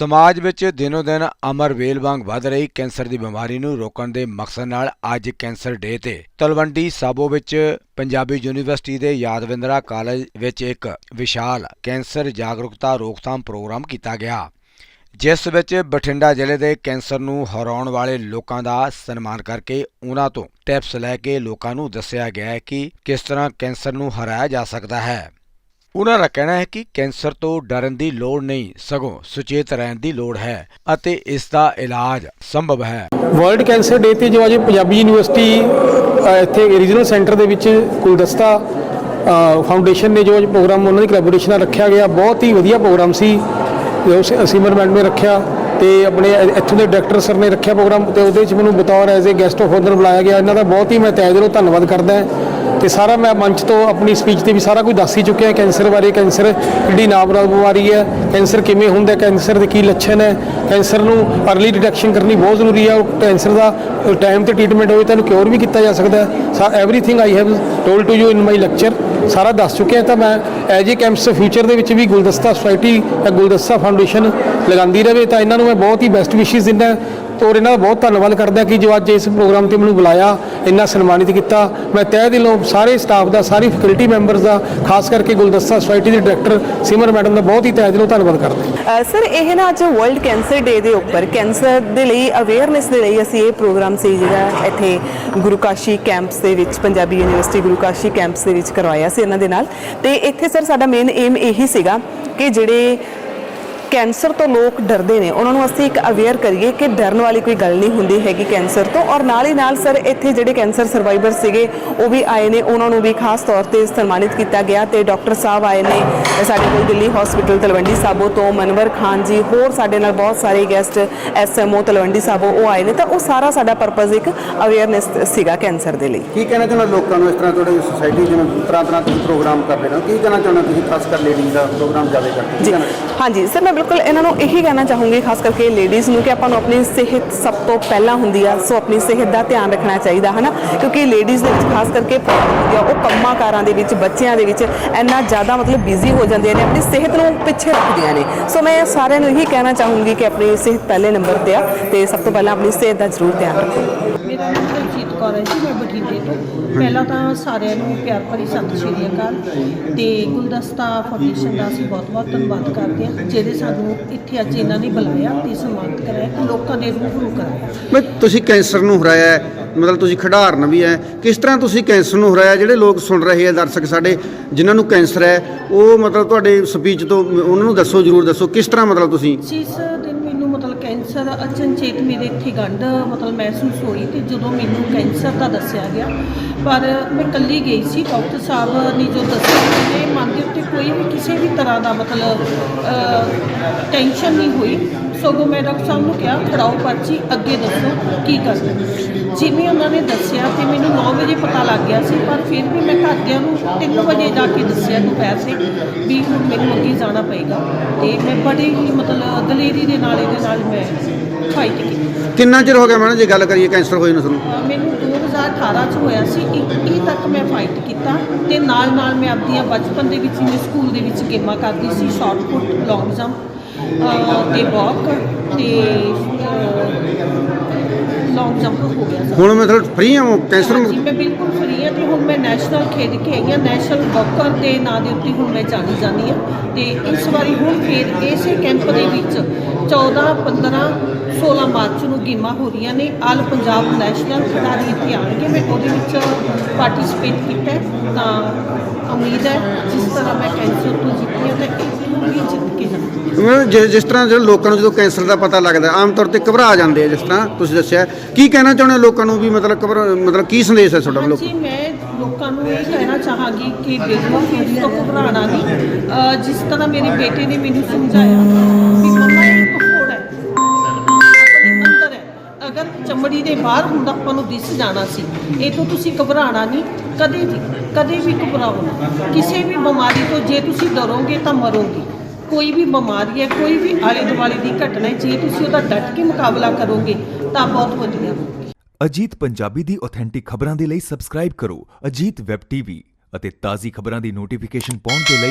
ਸਮਾਜ ਵਿੱਚ ਦਿਨੋ ਦਿਨ ਅਮਰ ਵੇਲ ਵਾਂਗ ਵੱਧ ਰਹੀ ਕੈਂਸਰ ਦੀ ਬਿਮਾਰੀ ਨੂੰ ਰੋਕਣ ਦੇ ਮਕਸਦ ਨਾਲ ਅੱਜ ਕੈਂਸਰ ਡੇ ਤੇ ਤਲਵੰਡੀ ਸਾਬੋ ਵਿੱਚ ਪੰਜਾਬੀ ਯੂਨੀਵਰਸਿਟੀ ਦੇ ਯਾਦਵਿੰਦਰਾ ਕਾਲਜ ਵਿੱਚ ਇੱਕ ਵਿਸ਼ਾਲ ਕੈਂਸਰ ਜਾਗਰੂਕਤਾ ਰੋਕਥਾਮ ਪ੍ਰੋਗਰਾਮ ਕੀਤਾ ਗਿਆ, ਜਿਸ ਵਿੱਚ ਬਠਿੰਡਾ ਜ਼ਿਲ੍ਹੇ ਦੇ ਕੈਂਸਰ ਨੂੰ ਹਰਾਉਣ ਵਾਲੇ ਲੋਕਾਂ ਦਾ ਸਨਮਾਨ ਕਰਕੇ ਉਹਨਾਂ ਤੋਂ ਟਿਪਸ ਲੈ ਕੇ ਲੋਕਾਂ ਨੂੰ ਦੱਸਿਆ ਗਿਆ ਹੈ ਕਿ ਕਿਸ ਤਰ੍ਹਾਂ ਕੈਂਸਰ ਨੂੰ ਹਰਾਇਆ ਜਾ ਸਕਦਾ ਹੈ। ਉਹਨਾਂ ਦਾ ਕਹਿਣਾ ਹੈ ਕਿ ਕੈਂਸਰ ਤੋਂ ਡਰਨ ਦੀ ਲੋੜ ਨਹੀਂ, ਸਗੋਂ ਸੁਚੇਤ ਰਹਿਣ ਦੀ ਲੋੜ ਹੈ ਅਤੇ ਇਸ ਦਾ ਇਲਾਜ ਸੰਭਵ ਹੈ। ਵਰਲਡ ਕੈਂਸਰ ਡੇ ਤੇ ਜੋ ਅੱਜ ਪੰਜਾਬੀ ਯੂਨੀਵਰਸਿਟੀ ਇੱਥੇ ਰੀਜਨਲ ਸੈਂਟਰ ਦੇ ਵਿੱਚ ਗੁਲਦਸਤਾ ਫਾਊਂਡੇਸ਼ਨ ਨੇ ਜੋ ਅੱਜ ਪ੍ਰੋਗਰਾਮ ਉਹਨਾਂ ਦੀ ਕੋਲੈਬੋਰੇਸ਼ਨ ਨਾਲ ਰੱਖਿਆ ਗਿਆ, ਬਹੁਤ ਹੀ ਵਧੀਆ ਪ੍ਰੋਗਰਾਮ ਸੀ। ਜੋ ਸ- ਸਿਮਰ ਮੈਡਮ ਨੇ ਰੱਖਿਆ ਤੇ ਆਪਣੇ ਇੱਥੋਂ ਦੇ ਡਾਇਰੈਕਟਰ ਸਰ ਨੇ ਰੱਖਿਆ ਪ੍ਰੋਗਰਾਮ ਤੇ ਉਹਦੇ ਵਿੱਚ ਮੈਨੂੰ ਬਤੌਰ as a guest of honour ਬੁਲਾਇਆ ਗਿਆ। ਇਹਨਾਂ ਦਾ ਬਹੁਤ ਹੀ ਮੈਂ ਤਹਿ ਦਿਲੋਂ ਧੰਨਵਾਦ ਕਰਦਾ ਹਾਂ। ਤੇ ਸਾਰਾ ਮੈਂ ਮੰਚ ਤੋਂ ਆਪਣੀ ਸਪੀਚ ਤੇ ਵੀ ਸਾਰਾ ਕੁਝ ਦੱਸ ਹੀ ਚੁੱਕਿਆ ਕੈਂਸਰ ਬਾਰੇ ਕੈਂਸਰ ਕਿੱਡੀ ਨਾਮਰਾਦ ਬਿਮਾਰੀ ਹੈ। ਕੈਂਸਰ ਕਿਵੇਂ ਹੁੰਦਾ ਕੈਂਸਰ ਦੇ ਕੀ ਲੱਛਣ ਹੈ? ਕੈਂਸਰ ਨੂੰ ਅਰਲੀ ਡਿਟੈਕਸ਼ਨ ਕਰਨੀ ਬਹੁਤ ਜ਼ਰੂਰੀ ਹੈ। ਉਹ ਕੈਂਸਰ ਦਾ ਟਾਈਮ ਤੇ ਟ੍ਰੀਟਮੈਂਟ ਹੋਵੇ ਤਾਂ ਇਹਨੂੰ ਕਿਉਰ ਵੀ ਕੀਤਾ ਜਾ ਸਕਦਾ ਹੈ। Everything I have told to you in my lecture ਸਾਰਾ ਦੱਸ ਚੁੱਕਿਆ ਤਾਂ ਮੈਂ ਐਜ ਏ ਕੈਂਪਸ ਫਿਊਚਰ ਦੇ ਵਿੱਚ ਵੀ ਗੁਲਦਸਤਾ ਸੁਸਾਇਟੀ ਜਾਂ ਗੁਲਦਸਤਾ ਫਾਊਂਡੇਸ਼ਨ ਲਗਾਉਂਦੀ ਰਹੇ ਤਾਂ ਇਹਨਾਂ ਨੂੰ ਮੈਂ ਬਹੁਤ ਹੀ ਬੈਸਟ ਵਿਸ਼ੇਸ ਦਿੰਦਾ ਔਰ ਇਹਨਾਂ ਦਾ ਬਹੁਤ ਧੰਨਵਾਦ ਕਰਦਾ ਕਿ ਜੋ ਅੱਜ ਇਸ ਪ੍ਰੋਗਰਾਮ ਤੇ ਮੈਨੂੰ ਬੁਲਾਇਆ, ਇੰਨਾ ਸਨਮਾਨਿਤ ਕੀਤਾ। ਮੈਂ ਤਹਿ ਦਿਲੋਂ ਸਾਰੇ ਸਟਾਫ ਦਾ, ਸਾਰੀ ਫੈਕਲਟੀ ਮੈਂਬਰਸ ਦਾ, ਖਾਸ ਕਰਕੇ ਗੁਲਦਸਤਾ ਸੁਸਾਇਟੀ ਦੇ ਡਾਇਰੈਕਟਰ ਸਿਮਰ ਮੈਡਮ ਦਾ ਬਹੁਤ ਹੀ ਤਹਿ ਦਿਲੋਂ ਧੰਨਵਾਦ ਕਰਦਾ ਸਰ, ਇਹ ਨਾ ਅੱਜ ਵਰਲਡ ਕੈਂਸਰ ਡੇ ਦੇ ਉੱਪਰ ਕੈਂਸਰ ਦੇ ਲਈ ਅਵੇਅਰਨੈਸ ਦੇ ਲਈ ਅਸੀਂ ਇਹ ਪ੍ਰੋਗਰਾਮ ਸੀ ਜਿਹੜਾ ਇੱਥੇ ਗੁਰੂ ਕਾਸ਼ੀ ਕੈਂਪਸ ਦੇ ਵਿੱਚ, ਪੰਜਾਬੀ ਯੂਨੀਵਰਸਿਟੀ ਗੁਰੂ ਕਾਸ਼ੀ ਕੈਂਪਸ ਦੇ ਵਿੱਚ ਕਰਵਾਇਆ ਸੀ ਇਹਨਾਂ ਦੇ ਨਾਲ। ਤੇ ਇੱਥੇ ਸਰ, ਸਾਡਾ ਮੇਨ ਏਮ ਇਹੀ ਸੀਗਾ ਕਿ ਜਿਹੜੇ ਕੈਂਸਰ ਤੋਂ ਲੋਕ ਡਰਦੇ ਨੇ। ਉਹਨਾਂ ਨੂੰ ਅਸੀਂ ਇੱਕ ਅਵੇਅਰ ਕਰੀਏ ਕਿ ਡਰਨ ਵਾਲੀ ਕੋਈ ਗੱਲ ਨਹੀਂ ਹੁੰਦੀ ਹੈਗੀ ਕੈਂਸਰ ਤੋਂ। ਔਰ ਨਾਲ ਹੀ ਨਾਲ ਸਰ ਇੱਥੇ ਜਿਹੜੇ ਕੈਂਸਰ ਸਰਵਾਈਵਰ ਸੀਗੇ ਉਹ ਵੀ ਆਏ ਨੇ। ਉਹਨਾਂ ਨੂੰ ਵੀ ਖਾਸ ਤੌਰ ਤੇ ਸਨਮਾਨਿਤ ਕੀਤਾ ਗਿਆ ਤੇ ਡਾਕਟਰ ਸਾਹਿਬ ਆਏ ਨੇ ਸਾਡੇ ਕੋਲ ਦਿੱਲੀ ਹਸਪੀਟਲ ਤਲਵੰਡੀ ਸਾਬੋ ਤੋਂ। ਮਨਵਰ ਖਾਨ ਜੀ ਹੋਰ ਸਾਡੇ ਨਾਲ ਬਹੁਤ ਸਾਰੇ ਗੈਸਟ ਐਸਐਮਓ ਤਲਵੰਡੀ ਸਾਬੋ ਉਹ ਆਏ ਨੇ। ਤਾਂ ਉਹ ਸਾਰਾ ਸਾਡਾ ਪਰਪਸ ਇੱਕ ਅਵੇਅਰਨੈਸ ਸੀਗਾ ਕੈਂਸਰ ਦੇ ਲਈ। ਕੀ ਕਹਿਣਾ ਚਾਹੁੰਦਾ ਲੋਕਾਂ ਨੂੰ ਇਸ ਤਰ੍ਹਾਂ ਤੁਹਾਡੀ ਸੁਸਾਇਟੀ ਜਿਵੇਂ ਤਰ੍ਹਾਂ ਤਰ੍ਹਾਂ ਤੁਸੀਂ ਪ੍ਰੋਗਰਾਮ ਕਰਦੇ ਹੋ? ਕੀ ਕਹਿਣਾ ਚਾਹੁੰਦਾ ਤੁਸੀਂ? ਖਾਸ ਕਰ ਲੇਡੀਜ਼ ਦਾ ਪ੍ਰੋਗਰਾਮ ਜ਼ਿਆਦਾ ਕਰਦੇ ਹਾਂਜੀ ਸਰ ਮੈਂ ਬਿਲਕੁਲ ਇਹਨਾਂ ਨੂੰ ਇਹੀ ਕਹਿਣਾ ਚਾਹੂੰਗੀ, ਖਾਸ ਕਰਕੇ ਲੇਡੀਜ਼ ਨੂੰ, ਕਿ ਆਪਾਂ ਨੂੰ ਆਪਣੀ ਸਿਹਤ ਸਭ ਤੋਂ ਪਹਿਲਾਂ ਹੁੰਦੀ ਆ, ਸੋ ਆਪਣੀ ਸਿਹਤ ਦਾ ਧਿਆਨ ਰੱਖਣਾ ਚਾਹੀਦਾ ਹੈ ਨਾ ਕਿਉਂਕਿ ਲੇਡੀਜ਼ ਦੇ ਵਿੱਚ, ਖਾਸ ਕਰਕੇ ਹੁੰਦੀ ਆ, ਉਹ ਕੰਮਾਂ ਕਾਰਾਂ ਦੇ ਵਿੱਚ, ਬੱਚਿਆਂ ਦੇ ਵਿੱਚ ਇੰਨਾ ਜ਼ਿਆਦਾ ਮਤਲਬ ਬਿਜ਼ੀ ਹੋ ਜਾਂਦੀਆਂ ਨੇ, ਆਪਣੀ ਸਿਹਤ ਨੂੰ ਪਿੱਛੇ ਰੱਖਦੀਆਂ ਨੇ। ਸੋ ਮੈਂ ਸਾਰਿਆਂ ਨੂੰ ਇਹੀ ਕਹਿਣਾ ਚਾਹੂੰਗੀ ਕਿ ਆਪਣੀ ਸਿਹਤ ਪਹਿਲੇ ਨੰਬਰ ਤੇ ਆ, ਤੇ ਸਭ ਤੋਂ ਪਹਿਲਾਂ ਆਪਣੀ ਸਿਹਤ ਦਾ ਜ਼ਰੂਰ ਧਿਆਨ ਰੱਖੋ। ਮੇਰਾ ਨਾਮ ਦਲਜੀਤ ਕੌਰ ਹੈ ਜੀ, ਮੈਂ ਬਠਿੰਡੇ ਤੋਂ। ਪਹਿਲਾਂ ਤਾਂ ਸਾਰਿਆਂ ਨੂੰ ਪਿਆਰ ਭਰੀ ਸਤਿ ਸ਼੍ਰੀ ਅਕਾਲ। ਤੇ ਗੁਲਦਸਤਾ ਫਾਊਂਡੇਸ਼ਨ ਦਾ ਅਸੀਂ ਬਹੁਤ-ਬਹੁਤ ਧੰਨਵਾਦ ਕਰਦੇ ਹਾਂ ਜਿਹੜੇ ਸਾਨੂੰ ਇੱਥੇ ਅੱਜ ਇਹਨਾਂ ਨੇ ਬੁਲਾਇਆ ਤੇ ਸਨਮਾਨਿਤ ਕਰਾਇਆ ਤੇ ਲੋਕਾਂ ਦੇ ਰੂਬਰੂ ਕਰਾਇਆ। ਮੈਂ ਤੁਸੀਂ ਕੈਂਸਰ ਨੂੰ ਹਰਾਇਆ ਮਤਲਬ ਤੁਸੀਂ ਖਿਡਾਰਨ ਵੀ ਹੈ। ਕਿਸ ਤਰ੍ਹਾਂ ਤੁਸੀਂ ਕੈਂਸਰ ਨੂੰ ਹਰਾਇਆ? ਜਿਹੜੇ ਲੋਕ ਸੁਣ ਰਹੇ ਆ ਦਰਸ਼ਕ ਸਾਡੇ ਜਿਨ੍ਹਾਂ ਨੂੰ ਕੈਂਸਰ ਹੈ ਉਹ ਮਤਲਬ ਤੁਹਾਡੇ ਸਪੀਚ ਤੋਂ ਉਹਨਾਂ ਨੂੰ ਦੱਸੋ ਜਰੂਰ ਦੱਸੋ ਕਿਸ ਤਰ੍ਹਾਂ ਮਤਲਬ ਤੁਸੀਂ? ਜਿਸ ਕੈਂਸਰ ਅਚਨਚੇਤ ਮੇਰੇ ਇੱਥੇ ਗੰਢ ਮਤਲਬ ਮਹਿਸੂਸ ਹੋਈ ਤੇ ਜਦੋਂ ਮੈਨੂੰ ਕੈਂਸਰ ਦਾ ਦੱਸਿਆ ਗਿਆ, ਪਰ ਮੈਂ ਇਕੱਲੀ ਗਈ ਸੀ, ਡਾਕਟਰ ਸਾਹਿਬ ਨੇ ਜੋ ਦੱਸਿਆ ਮੇਰੇ ਮਨ ਦੇ ਉੱਤੇ ਕੋਈ ਵੀ ਕਿਸੇ ਵੀ ਤਰ੍ਹਾਂ ਦਾ ਮਤਲਬ ਟੈਨਸ਼ਨ ਨਹੀਂ ਹੋਈ। ਸਗੋਂ ਮੈਂ ਡਾਕਟਰ ਸਾਹਿਬ ਨੂੰ ਕਿਹਾ ਖੜਾਓ ਪਰਚੀ ਅੱਗੇ ਦੱਸੋ ਕੀ ਕਰਨਾ। ਜਿਵੇਂ ਉਹਨਾਂ ਨੇ ਦੱਸਿਆ ਤੇ ਮੈਨੂੰ 9 ਵਜੇ ਪਤਾ ਲੱਗ ਗਿਆ ਸੀ ਪਰ ਫਿਰ ਵੀ ਮੈਂ ਘਰਦਿਆਂ ਨੂੰ 3 ਵਜੇ ਜਾ ਕੇ ਦੱਸਿਆ ਦੁਪਹਿਰ ਸੇ ਵੀ ਹੁਣ ਮੈਨੂੰ ਅੱਗੇ ਜਾਣਾ ਪਏਗਾ ਤੇ ਮੈਂ ਬੜੇ ਹੀ ਮਤਲਬ ਦਲੇਰੀ ਦੇ ਨਾਲ ਇਹਦੇ ਨਾਲ ਮੈਂ ਫਾਈਟ ਕੀਤੀ। ਕਿੰਨਾ ਚਿਰ ਹੋ ਗਿਆ ਮੈਡਮ ਜੇ ਗੱਲ ਕਰੀਏ ਕੈਂਸਰ ਹੋਏ ਨੂੰ ਤੁਹਾਨੂੰ? ਮੈਨੂੰ 2018 ਚ ਹੋਇਆ ਸੀ 21 ਤੱਕ ਮੈਂ ਫਾਈਟ ਕੀਤਾ ਤੇ ਨਾਲ ਨਾਲ ਮੈਂ ਆਪਦੀਆਂ ਬਚਪਨ ਦੇ ਵਿੱਚ ਮੈਂ ਸਕੂਲ ਦੇ ਵਿੱਚ ਗੇਮਾਂ ਕਰਦੀ ਸੀ ਸ਼ਾਰਟ ਪੁੱਟ ਲੌਂਗ ਜੰਪ ਤੇ ਵਾਕ ਤੇ ਲੌਂਗ ਜੰਪ ਹੋ ਗਿਆ ਸੀ ਹੁਣ ਮਤਲਬ ਫ੍ਰੀ ਹਾਂ ਕੈਂਸਰ ਹਾਂਜੀ ਮੈਂ ਬਿਲਕੁਲ ਫਰੀ ਹਾਂ ਤੇ ਹੁਣ ਮੈਂ ਨੈਸ਼ਨਲ ਖੇਡ ਕੇ ਆਈ ਹਾਂ ਨੈਸ਼ਨਲ ਵਾਕਰ ਦੇ ਨਾਂ ਦੇ ਉੱਤੇ ਹੁਣ ਮੈਂ ਜਾਣੀ ਜਾਂਦੀ ਹਾਂ ਤੇ ਇਸ ਵਾਰੀ ਹੁਣ ਫੇਰ ਇਸੇ ਕੈਂਪ ਦੇ ਵਿੱਚ 14 15 16 ਮਾਰਚ ਨੂੰ ਗੇਮਾਂ ਹੋ ਰਹੀਆਂ ਨੇ। ਆਲ ਪੰਜਾਬ ਨੈਸ਼ਨਲ ਖਿਡਾਰੀ ਇੱਥੇ ਆਉਣਗੇ। ਮੈਂ ਉਹਦੇ ਵਿੱਚ ਪਾਰਟਿਸਿਪੇਟ ਕੀਤਾ। ਤਾਂ ਉਮੀਦ ਹੈ ਜਿਸ ਤਰ੍ਹਾਂ ਮੈਂ ਕੈਂਸਰ ਤੋਂ ਜਿੱਤੀ ਹਾਂ ਤਾਂ ਇੱਥੋਂ ਵੀ ਜਿੱਤ ਕੇ ਜਾਵਾਂਗੀ। ਮਤਲਬ ਜਿ- ਜਿਸ ਤਰ੍ਹਾਂ ਜਿਹੜੇ ਲੋਕਾਂ ਨੂੰ ਜਦੋਂ ਕੈਂਸਰ ਦਾ ਪਤਾ ਲੱਗਦਾ ਆਮ ਤੌਰ ਤੇ ਘਬਰਾ ਜਾਂਦੇ ਆ ਜਿਸ ਤਰ੍ਹਾਂ ਤੁਸੀਂ ਦੱਸਿਆ। ਕੀ ਕਹਿਣਾ ਚਾਹੁੰਦੇ ਹੋ ਲੋਕਾਂ ਨੂੰ ਵੀ ਮਤਲਬ ਘਬਰਾ ਮਤਲਬ ਕੀ ਸੰਦੇਸ਼ ਹੈ ਤੁਹਾਡਾ ਲੋਕ ਹਾਂਜੀ ਮੈਂ ਲੋਕਾਂ ਨੂੰ ਇਹ ਕਹਿਣਾ ਚਾਹਾਂਗੀ ਕਿ ਵੀ ਇਸ ਤੋਂ ਘਬਰਾਉਣਾ ਨਹੀਂ। ਜਿਸ ਤਰ੍ਹਾਂ ਮੇਰੇ ਬੇਟੇ ਨੇ ਮੈਨੂੰ ਸਮਝਾਇਆ ਚਮੜੀ ਬਾਹਰ ਹੁੰਦਾ ਆਪਾਂ ਨੂੰ ਦਿਸ ਜਾਣਾ ਸੀ। ਇਹ ਤੋਂ ਤੁਸੀਂ ਘਬਰਾਉਣਾ ਨਹੀਂ। ਕਦੇ ਵੀ ਕਦੇ ਵੀ ਘਬਰਾਓ ਨਾ। ਕਿਸੇ ਵੀ ਬਿਮਾਰੀ ਤੋਂ ਜੇ ਤੁਸੀਂ ਡਰੋਗੇ ਤਾਂ ਮਰੋਗੇ। ਕੋਈ ਵੀ ਬਿਮਾਰੀ ਹੈ, ਕੋਈ ਵੀ ਆਲੇ ਦੁਆਲੇ ਦੀ ਘਟਨਾ ਹੈ, ਜੇ ਤੁਸੀਂ ਉਹਦਾ ਡਟ ਕੇ ਮੁਕਾਬਲਾ ਕਰੋਗੇ ਤਾਂ ਬਹੁਤ ਵਧੀਆ। ਅਜੀਤ ਪੰਜਾਬੀ ਦੀ ਆਥੈਂਟਿਕ ਖਬਰਾਂ ਦੇ ਲਈ ਸਬਸਕ੍ਰਾਈਬ ਕਰੋ। ਅਜੀਤ ਵੈਬ ਟੀਵੀ ਅਤੇ ਤਾਜ਼ੀ ਖਬਰਾਂ ਦੀ ਨੋਟੀਫਿਕੇਸ਼ਨ ਪਾਉਣ ਦੇ ਲਈ